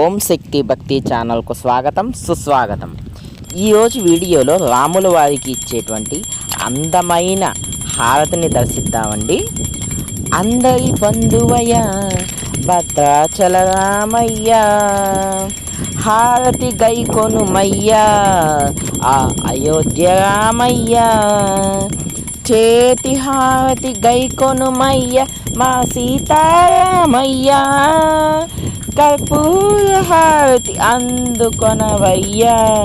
ఓం శక్తి భక్తి ఛానల్కు స్వాగతం సుస్వాగతం. ఈరోజు వీడియోలో రాముల వారికి ఇచ్చేటువంటి అందమైన హారతిని దర్శిద్దామండి. అందరి బంధువయ్య భద్రాచల రామయ్య హారతి గైకొనుమయ్యా ఆ అయోధ్య రామయ్య చేతి హారతి గైకొనుమయ్య మా సీతారామయ్య కర్పూర హారతి అందుకొనవయ్యా.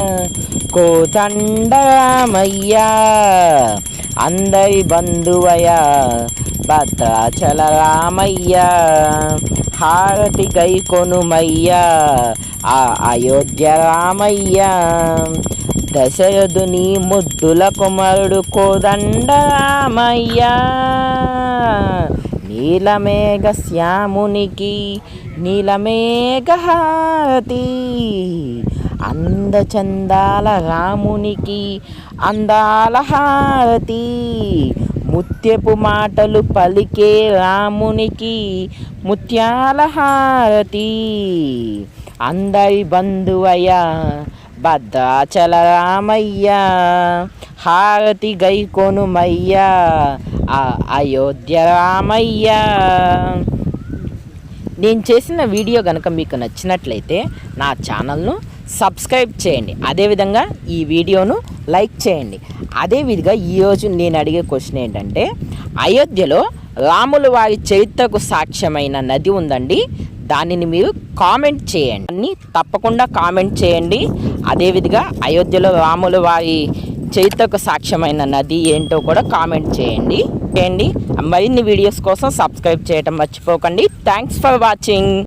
కోదండరామయ్య. అందరి బంధువయ్యా భద్రాచల రామయ్య హారతి గైకొనుమయ్యా ఆ అయోధ్య రామయ్య దశరథుని ముద్దుల కుమారుడు కోదండరామయ్య. శ్యామునికి నీలమేఘ హారతి అందచందాల రామునికి అందాల హారతి ముత్యపు మాటలు పలికే రామునికి ముత్యాల హారతి అందరి బంధువయ్య భద్రాచల రామయ్య. హారతి గైకొనుమయ్య. అయోధ్య రామయ్య నేను చేసిన వీడియో కనుక మీకు నచ్చినట్లయితే నా ఛానల్ను సబ్స్క్రైబ్ చేయండి. అదేవిధంగా ఈ వీడియోను లైక్ చేయండి. అదేవిధంగా ఈరోజు నేను అడిగే క్వశ్చన్ ఏంటంటే అయోధ్యలో రాముల వారి చరిత్రకు సాక్ష్యమైన నది ఉందండి. దానిని మీరు కామెంట్ చేయండి. అన్ని తప్పకుండా కామెంట్ చేయండి. అదేవిధంగా అయోధ్యలో రాముల వారి చరిత్రకు సాక్ష్యమైన నది ఏంటో కూడా కామెంట్ చేయండి. చేయండి మరిన్ని వీడియోస్ కోసం సబ్స్క్రైబ్ చేయటం మర్చిపోకండి. Thanks for watching